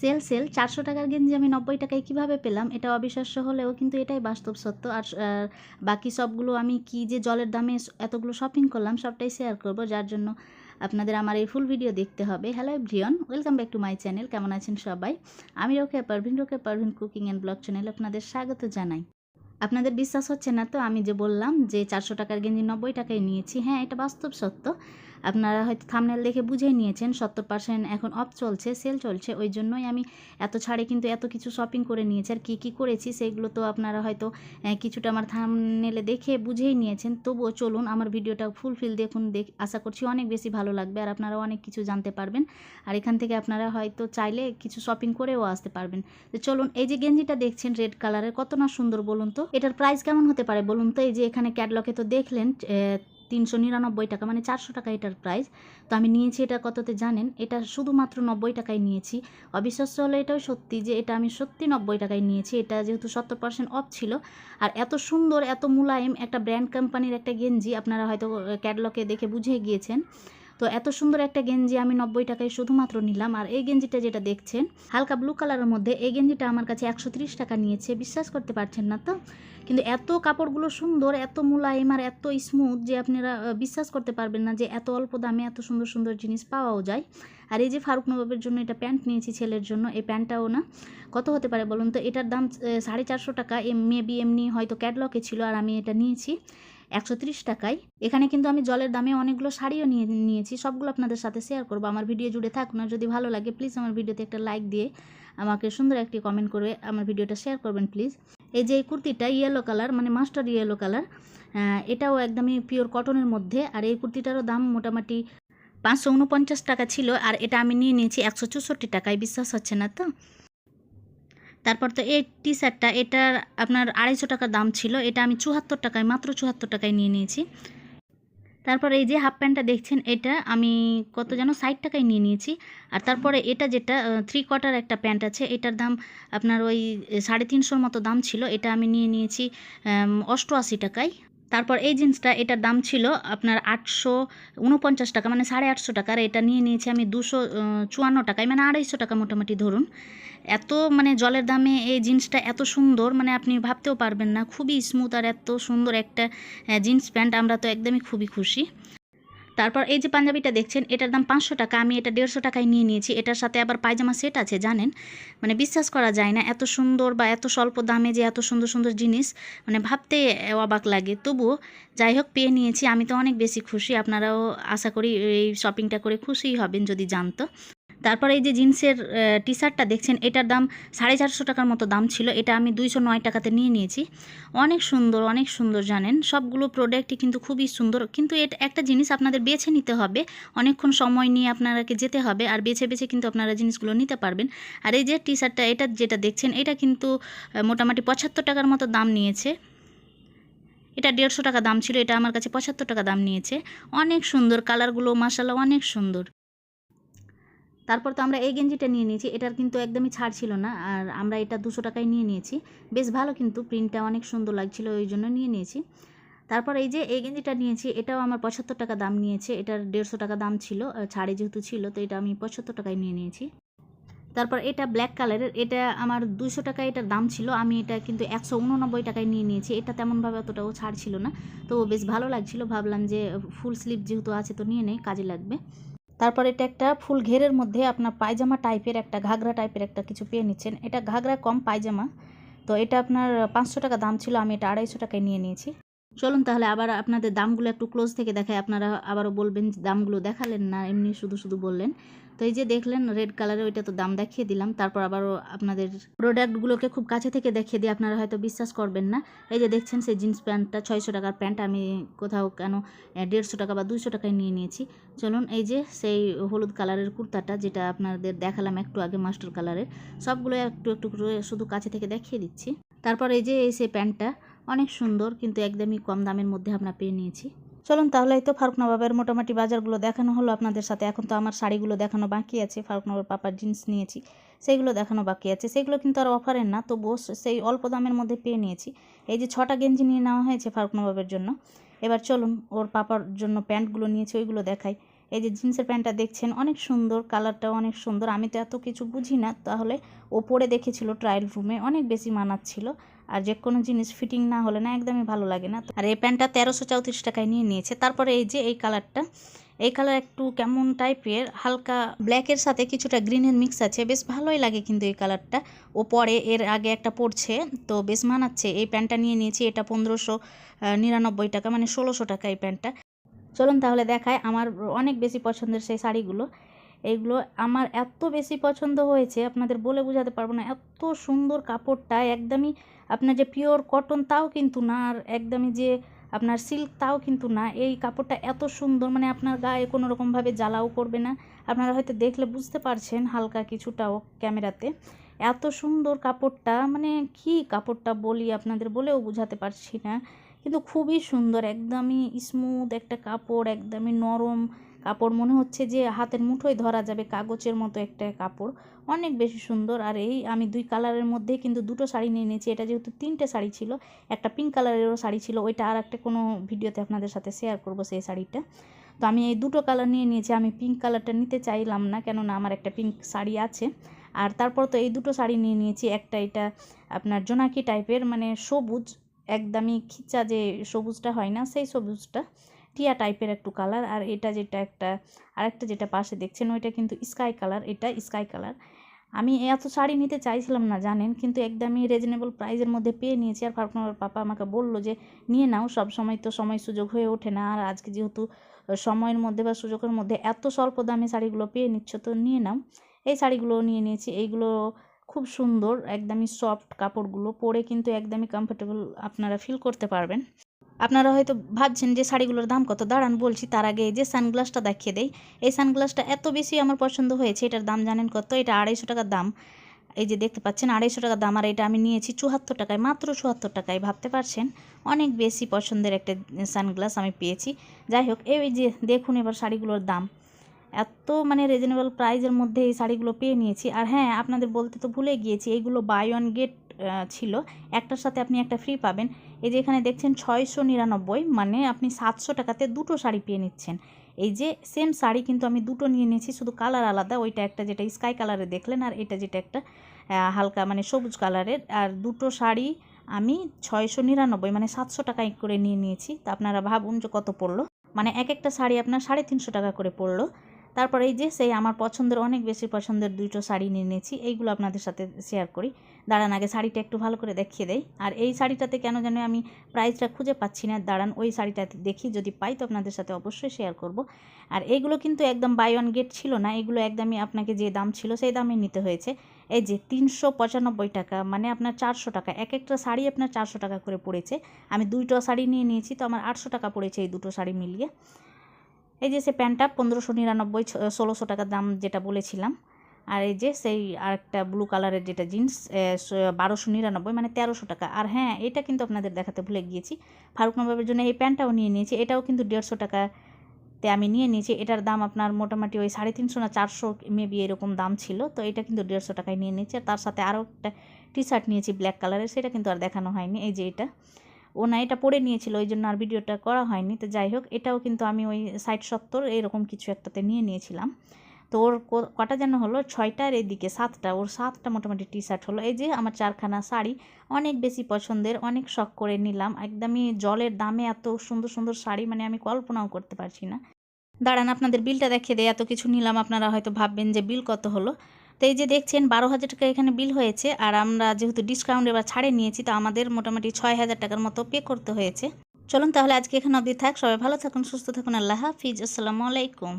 Sell sell, চারশো টাকার গেঞ্জি আমি নব্বই টাকায় কীভাবে পেলাম? এটা অবিশ্বাস্য হলেও কিন্তু এটাই বাস্তব সত্য। আর বাকি সবগুলো আমি কি যে জলের দামে এতগুলো শপিং করলাম, সবটাই শেয়ার করব। যার জন্য আপনাদের আমার এই ফুল ভিডিও দেখতে হবে। Hello everyone welcome back to my channel কেমন আছেন সবাই? আমি Roke Parvin Roke Parvin cooking and blog channel আপনাদের স্বাগত জানাই। আপনাদের বিশ্বাস হচ্ছে না তো? আমি যে বললাম যে চারশো টাকার গেঞ্জি নব্বই টাকায় নিয়েছি। হ্যাঁ এটা বাস্তব সত্য। আপনারা হয়তো থামনেল দেখে বুঝেই নিয়েছেন, সত্তর পার্সেন্ট এখন অফ চলছে সেল চলছে, ওই জন্যই আমি এত ছাড়ে কিন্তু এত কিছু শপিং করে নিয়েছি। আর কী কী করেছি সেগুলো তো আপনারা হয়তো কিছুটা আমার থামনেলে দেখে বুঝেই নিয়েছেন। তবুও চলুন, আমার ভিডিওটা ফুলফিল দেখুন, দেখ, আশা করছি অনেক বেশি ভালো লাগবে আর আপনারা অনেক কিছু জানতে পারবেন। আর এখান থেকে আপনারা হয়তো চাইলে কিছু শপিং করেও আসতে পারবেন। তো চলুন, এই যে গেঞ্জিটা দেখছেন রেড কালারের কত না সুন্দর বলুন তো? এটার প্রাইস কেমন হতে পারে বলুন তো? এই যে এখানে ক্যাটলকে তো দেখলেন তিনশো নিরানব্বই টাকা মানে চারশো টাকা এটার প্রাইস তো আমি নিয়েছি এটা কততে জানেন? এটা শুধুমাত্র নব্বই টাকায় নিয়েছি। অবিশ্বাস্য হলো এটাও সত্যি যে এটা আমি সত্যি নব্বই টাকায় নিয়েছি। এটা যেহেতু সত্তর পার্সেন্ট অফ ছিল। আর এত সুন্দর, এত মুলায়েম একটা ব্র্যান্ড কোম্পানির একটা গেঞ্জি আপনারা হয়তো ক্যাটলকে দেখে বুঝে গিয়েছেন। তো এত সুন্দর একটা গেঞ্জি আমি নব্বই টাকায় শুধুমাত্র নিলাম। আর এই গেঞ্জিটা যেটা দেখছেন, হালকা ব্লু কালারের মধ্যে এই গেঞ্জিটা আমার কাছে একশো ত্রিশ টাকা নিয়েছে, বিশ্বাস করতে পারছেন না তো? কিন্তু এত কাপড়গুলো সুন্দর, এত মোলায়েম আর এত স্মুথ যে আপনারা বিশ্বাস করতে পারবেন না যে এত অল্প দামে এত সুন্দর সুন্দর জিনিস পাওয়াও যায়। আর এই যে ফারুক নবাবের জন্য এটা প্যান্ট নিয়েছি ছেলের জন্য, এই প্যান্টটাও না, কত হতে পারে বলুন তো? এটার দাম সাড়ে চারশো টাকা মেবি এমনি হয়তো ক্যাটলকে ছিল আর আমি এটা নিয়েছি। একশো ত্রিশ টাকায়। এখানে কিন্তু আমি জলের দামে অনেকগুলো শাড়িও নিয়ে, নিয়েছি। সবগুলো আপনাদের সাথে শেয়ার করব। আমার ভিডিও জুড়ে থাকুন আর যদি ভালো লাগে প্লিজ আমার ভিডিওতে একটা লাইক দিয়ে আমাকে সুন্দর একটি কমেন্ট করে আমার ভিডিওটা শেয়ার করবেন প্লিজ এই যে এই কুর্তিটা ইয়েলো কালার মানে মাস্টার ইয়েলো কালার এটাও একদমই পিওর কটনের মধ্যে। আর এই কুর্তিটারও দাম মোটামুটি পাঁচশো উনপঞ্চাশ টাকা ছিল। আর এটা আমি নিয়ে নিয়েছি একশো চৌষট্টি টাকায়। বিশ্বাস হচ্ছে না তো? তারপর তো এই টি শার্টটা এটার আপনার আড়াইশো টাকা দাম ছিল, এটা আমি চুহাত্তর টাকায়, মাত্র চুহাত্তর টাকায় নিয়ে নিয়েছি। তারপর এই যে হাফ প্যান্টটা দেখছেন, এটা আমি কত যেন ষাট টাকায় নিয়ে নিয়েছি। আর তারপরে এটা যেটা থ্রি কোয়ার্টার একটা প্যান্ট আছে, এটার দাম আপনার ওই সাড়ে তিনশোর মতো দাম ছিল, এটা আমি নিয়ে নিয়েছি অষ্টআশি টাকায়। তারপর এই জিন্সটা, এটার দাম ছিল আপনার আটশো উনপঞ্চাশ টাকা মানে সাড়ে আটশো টাকা, আর এটা নিয়ে নিয়েছি আমি দুশো চুয়ান্ন টাকায় মানে আড়াইশো টাকা মোটামুটি ধরুন। এত মানে জলের দামে এই জিন্সটা এত সুন্দর মানে আপনি ভাবতেও পারবেন না, খুবই স্মুথ আর এত সুন্দর একটা জিন্স প্যান্ট, আমরা তো একদমই খুবই খুশি। তারপর এই যে পাঞ্জাবিটা দেখছেন, এটার দাম পাঁচশো টাকা, আমি এটা দেড়শো টাকায় নিয়ে নিয়েছি। এটার সাথে আবার পায়জামা সেট আছে, জানেন? মানে বিশ্বাস করা যায় না, এত সুন্দর বা এত স্বল্প দামে যে এত সুন্দর সুন্দর জিনিস মানে ভাবতে অবাক লাগে। তবুও যাই হোক, পেয়ে নিয়েছি। আমি তো অনেক বেশি খুশি, আপনারাও আশা করি এই শপিংটা করে খুশিই হবেন যদি জানতো। তারপর এই যে জিন্সের টি শার্টটা দেখছেন, এটার দাম সাড়ে চারশো টাকার মতো দাম ছিল। এটা আমি দুইশো নয় টাকাতে নিয়ে নিয়েছি। অনেক সুন্দর অনেক সুন্দর জানেন। সবগুলো প্রোডাক্টই কিন্তু খুবই সুন্দর। কিন্তু এটা, একটা জিনিস আপনাদের বেছে নিতে হবে। অনেকক্ষণ সময় নিয়ে আপনারাকে যেতে হবে। আর বেছে বেছে কিন্তু আপনারা জিনিসগুলো নিতে পারবেন। আর এই যে টি শার্টটা এটা যেটা দেখছেন, এটা কিন্তু মোটামুটি পঁচাত্তর টাকার মতো দাম নিয়েছে। এটা দেড়শো টাকা দাম ছিল। এটা আমার কাছে পঁচাত্তর টাকা দাম নিয়েছে। অনেক সুন্দর কালারগুলো মাসাল্লাহ অনেক সুন্দর। তারপর তো আমরা এই গেঞ্জিটা নিয়ে নিয়েছি, এটার কিন্তু একদমই ছাড় ছিল না, আর আমরা এটা দুশো টাকায় নিয়ে নিয়েছি। বেশ ভালো কিন্তু প্রিন্টটা অনেক সুন্দর লাগছিল, ওই জন্য নিয়ে নিয়েছি। তারপর এই যে এই গেঞ্জিটা নিয়েছি, এটাও আমার পঁচাত্তর টাকা দাম নিয়েছে, এটার দেড়শো টাকা দাম ছিল ছাড়ে যেহেতু ছিল, তো এটা আমি পঁচাত্তর টাকায় নিয়ে নিয়েছি। তারপর এটা ব্ল্যাক কালারের এটা আমার দুশো টাকা এটার দাম ছিল, আমি এটা কিন্তু একশো উননব্বই টাকায় নিয়ে নিয়েছি, এটা তেমনভাবে অতটাও ছাড় ছিল না, তো বেশ ভালো লাগছিল, ভাবলাম যে ফুল স্লিভ যেহেতু আছে তো নিয়ে নেই, কাজে লাগবে। তারপর এটা একটা ফুল ঘেরের মধ্যে আপনার পায়জামা টাইপের একটা, ঘাগরা টাইপের একটা কিছু পেয়ে নিচ্ছেন। এটা ঘাগরা কম পায়জামা। তো এটা আপনার পাঁচশো টাকা দাম ছিল, আমি এটা আড়াইশো টাকায় নিয়ে নিয়েছি। চলুন তাহলে আবার আপনাদের দামগুলো একটু ক্লোজ থেকে দেখায় আপনারা আবারও বলবেন দামগুলো দেখালেন না, এমনি শুধু শুধু বললেন। তো এই যে দেখলেন রেড কালারের ওইটা তো দাম দেখিয়ে দিলাম। তারপর আবারও আপনাদের প্রোডাক্টগুলোকে খুব কাছে থেকে দেখিয়ে দিয়ে আপনারা হয়তো বিশ্বাস করবেন না। এই যে দেখছেন, সেই জিন্স প্যান্টটা ছয়শো টাকার প্যান্ট আমি কোথাও কেন দেড়শো টাকা বা দুইশো টাকায় নিয়ে নিয়েছি। চলুন, এই যে সেই হলুদ কালারের কুর্তাটা, যেটা আপনাদের দেখালাম একটু আগে মাস্টার কালারের সবগুলো একটু একটু করে শুধু কাছে থেকে দেখিয়ে দিচ্ছি। তারপর এই যে, এই সেই প্যান্টটা অনেক সুন্দর, কিন্তু একদমই কম দামের মধ্যে আমরা পেয়ে নিয়েছি। চলুন তাহলে এই তো ফারুক নবাবের মোটামুটি বাজারগুলো দেখানো হলো। আপনাদের সাথে এখন তো আমার শাড়িগুলো দেখানো বাকি আছে, ফারুক পাপার জিন্স নিয়েছি, সেইগুলো দেখানো বাকি আছে। সেগুলো কিন্তু আর অফারের না তো বস সেই অল্প দামের মধ্যে পেয়ে নিয়েছি। এই যে ছটা গেঞ্জি নিয়ে নেওয়া হয়েছে ফারুক নবাবের জন্য। এবার চলুন ওর পাপার জন্য প্যান্টগুলো নিয়েছি, ওইগুলো দেখাই। এই যে জিন্সের প্যান্টটা দেখছেন, অনেক সুন্দর কালারটাও অনেক সুন্দর। আমি তো এত কিছু বুঝি না, তাহলে ও পরে দেখেছিল ট্রায়াল রুমে অনেক বেশি মানাচ্ছিল। আর যে কোনো জিনিস ফিটিং না হলে না একদমই ভালো লাগে না। আর এই প্যান্টটা তেরোশো চৌত্রিশ টাকায় নিয়ে নিয়েছে। তারপরে এই যে এই কালারটা, এই কালার একটু কেমন টাইপের হালকা ব্ল্যাকের সাথে কিছুটা গ্রিনের মিক্স আছে। বেশ ভালোই লাগে কিন্তু এই কালারটা। ও পরে এর আগে একটা পড়ছে তো বেশ মানাচ্ছে। এই প্যান্টটা নিয়ে নিয়েছি, এটা পনেরোশো নিরানব্বই টাকা মানে ষোলোশো টাকা এই প্যান্টটা। চলুন তাহলে দেখায় আমার অনেক বেশি পছন্দের সেই শাড়িগুলো। এইগুলো আমার এত বেশি পছন্দ হয়েছে, আপনাদের বলে বোঝাতে পারব না। এত সুন্দর কাপড়টা, একদমই আপনার যে পিওর কটন তাও কিন্তু না, আর একদমই যে আপনার সিল্ক তাও কিন্তু না। এই কাপড়টা এত সুন্দর মানে আপনার গায়ে কোনো রকমভাবে জ্বালাও করবে না। আপনারা হয়তো দেখলে বুঝতে পারছেন হালকা কিছুটাও ক্যামেরাতে। এত সুন্দর কাপড়টা মানে কি কাপড়টা বলি আপনাদের বলেও বোঝাতে পারছি না। কিন্তু খুবই সুন্দর, একদমই স্মুথ একটা কাপড়, একদমই নরম কাপড় মনে হচ্ছে যে হাতের মুঠোয় ধরা যাবে, কাগজের মতো একটা কাপড়। অনেক বেশি সুন্দর। আর এই আমি দুই কালারের মধ্যে কিন্তু দুটো শাড়ি নিয়ে নিয়েছি এটা যেহেতু তিনটে শাড়ি ছিল, একটা পিঙ্ক কালারেরও শাড়ি ছিল। ওইটা আর একটা কোনো ভিডিওতে আপনাদের সাথে শেয়ার করব সেই শাড়িটা। তো আমি এই দুটো কালার নিয়ে নিয়েছি। আমি পিঙ্ক কালারটা নিতে চাইলাম না, কেননা আমার একটা পিঙ্ক শাড়ি আছে। আর তারপর তো এই দুটো শাড়ি নিয়ে নিয়েছি। একটা এটা আপনার জোনাকি টাইপের মানে সবুজ, একদমই খিচা যে সবুজটা হয় না, সেই সবুজটা। টিয়া টাইপের একটু কালার আর এটা যেটা একটা, আরেকটা যেটা পাশে দেখছেন, ওইটা কিন্তু স্কাই কালার এটা স্কাই কালার আমি এত শাড়ি নিতে চাইছিলাম না, জানেন, কিন্তু একদমই রিজনেবল প্রাইজের মধ্যে পেয়ে নিয়েছি, আর ফারুকনগর পাপা আমাকে বলল যে, নিয়ে নাও, সব সময় তো সময় সুযোগ হয়ে ওঠে না, আর আজকে যেহেতু সময়ের মধ্যে বা সুযোগের মধ্যে এত স্বল্প দামে শাড়িগুলো পেয়ে নিচ্ছ, তো নিয়ে নাও। এই শাড়িগুলো নিয়ে নিয়েছি, এইগুলো খুব সুন্দর, একদমই সফট কাপড়গুলো পরে কিন্তু একদমই কমফোর্টেবল আপনারা ফিল করতে পারবেন। আপনারা হয়তো ভাবছেন যে শাড়িগুলোর দাম কত? দাঁড়ান, বলছি তার আগে যে সানগ্লাসটা দেখিয়ে দেই। এই সানগ্লাসটা এত বেশি আমার পছন্দ হয়েছে, এটার দাম জানেন কত? এটা আড়াইশো টাকার দাম। এই যে দেখতে পাচ্ছেন, আড়াইশো টাকার দাম, আর এটা আমি নিয়েছি চুয়াত্তর টাকায়, মাত্র চুয়াত্তর টাকায়, ভাবতে পারছেন? অনেক বেশি পছন্দের একটা সানগ্লাস আমি পেয়েছি। যাই হোক, এই যে দেখুন এবার শাড়িগুলোর দাম। এত মানে রিজনেবল প্রাইজের মধ্যে এই শাড়িগুলো পেয়ে নিয়েছি। আর হ্যাঁ আপনাদের বলতে তো ভুলে গিয়েছি এইগুলো বাই ওয়ান গেট ছিল। একটার সাথে আপনি একটা ফ্রি পাবেন। এই যে এখানে দেখছেন ছয়শো নিরানব্বই মানে আপনি সাতশো টাকাতে দুটো শাড়ি পেয়ে নিচ্ছেন। এই যে সেম শাড়ি কিন্তু আমি দুটো নিয়ে নিয়েছি, শুধু কালার আলাদা। ওইটা একটা যেটা স্কাই কালারে দেখলেন, আর এটা যেটা একটা হালকা মানে সবুজ কালারের আর দুটো শাড়ি আমি ছয়শো নিরানব্বই মানে সাতশো টাকায় করে নিয়ে নিয়েছি। তা আপনারা ভাবুন যে কত পড়ল। মানে এক একটা শাড়ি আপনার সাড়ে তিনশো টাকা করে পড়ল। তারপর এই যে, সেই আমার পছন্দের, অনেক বেশি পছন্দের দুটো শাড়ি নিয়ে নিয়েছি। এইগুলো আপনাদের সাথে শেয়ার করি। দাঁড়ান, আগে শাড়িটা একটু ভালো করে দেখিয়ে দেয় আর এই শাড়িটাতে কেন যেন আমি প্রাইসটা খুঁজে পাচ্ছি না। দাঁড়ান, ওই শাড়িটাতে দেখি, যদি পাই তো আপনাদের সাথে অবশ্যই শেয়ার করব। আর এইগুলো কিন্তু একদম বাই ওয়ান গেট ছিল না। এগুলো একদমই আপনাকে যে দাম ছিল, সেই দামে নিতে হয়েছে। এই যে, তিনশো পঁচানব্বই টাকা মানে আপনার চারশো টাকা। এক একটা শাড়ি আপনার চারশো টাকা করে পড়েছে। আমি দুইটো শাড়ি নিয়ে নিয়েছি, তো আমার আটশো টাকা পড়েছে এই দুটো শাড়ি মিলিয়ে। এই যে সে প্যান্টটা পনেরোশো নিরানব্বই ষোলোশো টাকার দাম যেটা বলেছিলাম। আর এই যে সেই আরেকটা ব্লু কালারের যেটা জিন্স বারোশো নিরানব্বই মানে তেরোশো টাকা। আর হ্যাঁ এটা কিন্তু আপনাদের দেখাতে ভুলে গিয়েছি। ফারুক নবাবের জন্য এই প্যান্টটাও নিয়ে নিয়েছি। এটাও কিন্তু দেড়শো টাকাতে আমি নিয়ে নিয়েছি। এটার দাম আপনার মোটামুটি ওই সাড়ে তিনশো না চারশো মেবি এরকম দাম ছিল। তো এটা কিন্তু দেড়শো টাকায় নিয়ে নিয়েছি। আর তার সাথে আরও একটা টি শার্ট নিয়েছি ব্ল্যাক কালারের সেটা কিন্তু আর দেখানো হয়নি। এই যে এটা। ও না এটা পরে নিয়েছিল ওই জন্য আর ভিডিওটা করা হয়নি। তো যাই হোক, এটাও কিন্তু আমি ওই ষাট সত্তর এরকম কিছু একটাতে নিয়ে নিয়েছিলাম। তো ওর কটা যেন হলো, ছয়টার এদিকে, সাতটা, ওর সাতটা মোটামুটি টি শার্ট হলো। এই যে আমার চারখানা শাড়ি, অনেক বেশি পছন্দের, অনেক শখ করে নিলাম। একদমই জলের দামে এত সুন্দর সুন্দর শাড়ি মানে আমি কল্পনাও করতে পারছি না। দাঁড়ান, আপনাদের বিলটা দেখিয়ে দেয় এত কিছু নিলাম, আপনারা হয়তো ভাববেন যে বিল কত হলো। তো এই যে দেখছেন, বারো হাজার টাকা এখানে বিল হয়েছে। আর আমরা যেহেতু ডিসকাউন্ট এবার ছাড়ে নিয়েছি, তো আমাদের মোটামুটি ছয় হাজার টাকার মতো পে করতে হয়েছে। চলুন তাহলে আজকে এখানে অবধি থাক। সবাই ভালো থাকুন, সুস্থ থাকুন। আল্লাহ হাফিজ। আসসালামু আলাইকুম।